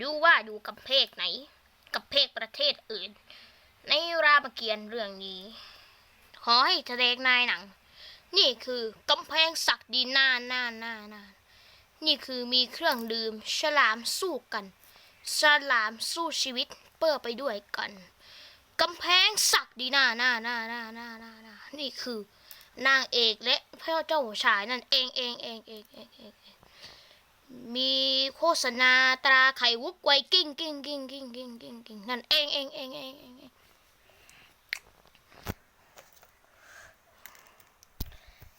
ดูว่าอยู่กับเพศไหน กับเพศประเทศอื่น ในรามเกียรติ์เรื่องนี้ ขอให้แสดงนายหนัง นี่คือกำแพงศักดินนานานานานี่คือมีเครื่องดื่มฉลามสู้กันฉลามสู้ชีวิตเปื้อไปด้วยกันกำแพงศักดินานานานานานานานี่คือนางเอกและพระเจ้าชายนั่นเองเองเองเองเองเอง มีโฆษณาตราไข่วุบไวกิ้งกิ้งกิ้งกิ้งกิ้งกิ้งกิ้งนั่นเองเองเองเองเองเอง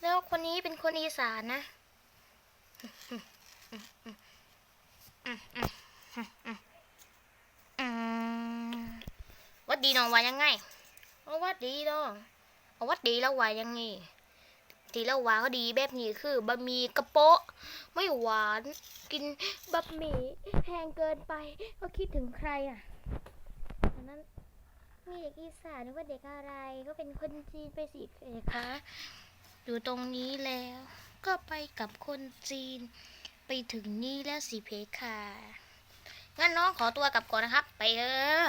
แล้วคนนี้เป็นคนอีสานนะวัดดีน้องวายังไงเอาวัดดีน้องเอาวัดดีแล้วว่ายังไง ที่แล้วว่าเขาดีแบบนี้คือบะหมี่กระโปะ ไม่หวานกินบะหมี่แพงเกินไป ก็คิดถึงใครอะอันนั้นมีเด็กอีสานนึกว่าเด็กอะไรก็เป็นคนจีนไปสิเอคะอยู่ตรงนี้แล้วก็ไปกับคนจีนไปถึงนี่แล้วสิเพคะงั้นน้องขอตัวกลับก่อนนะครับ ไปเออ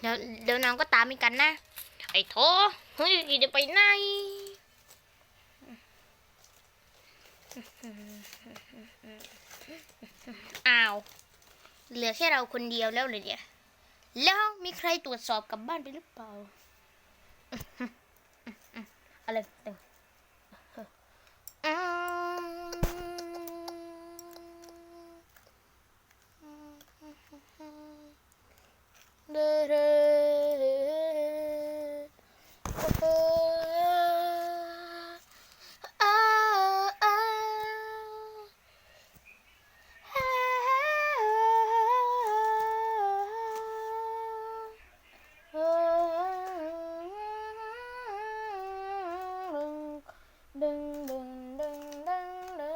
เดี๋ยวเดี๋ยวน้องก็ตามอีกกันนะ ไอ้โถเฮ้ยจะไปไหน อ้าว เหลือแค่เราคนเดียวแล้วเลยเนี่ย แล้วมีใครตรวจสอบกลับบ้านไปหรือเปล่า อะไรตึงเด้อเด้อโอ้อ้าวอ้าวดึงดึงดึงดึงดึ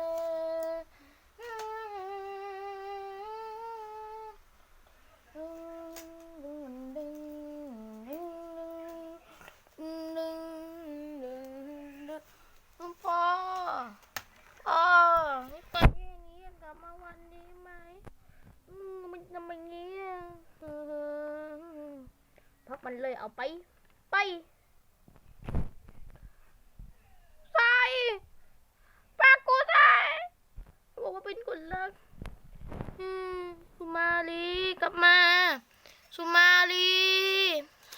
ง พ่อพ่อไม่ไปอย่างนี้กลับมาวันนี้ไหมอืมมัน ทำอย่างนี้อะเออพักมันเลยเอาไป ไป ใส่ปากกูใส่บอกว่าเป็นคนรักสุมาลีกลับมา สุมาลี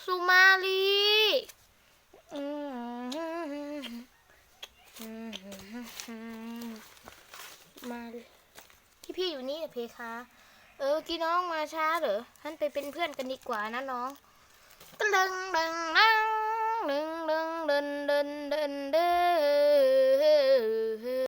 สุมาลีมาเลยที่พี่อยู่นี่เพคะ เออกี้น้องมาช้าเหรอท่านไปเป็นเพื่อนกันดีกว่านะน้องตึงดึงดังดึงดึงเดินเดิน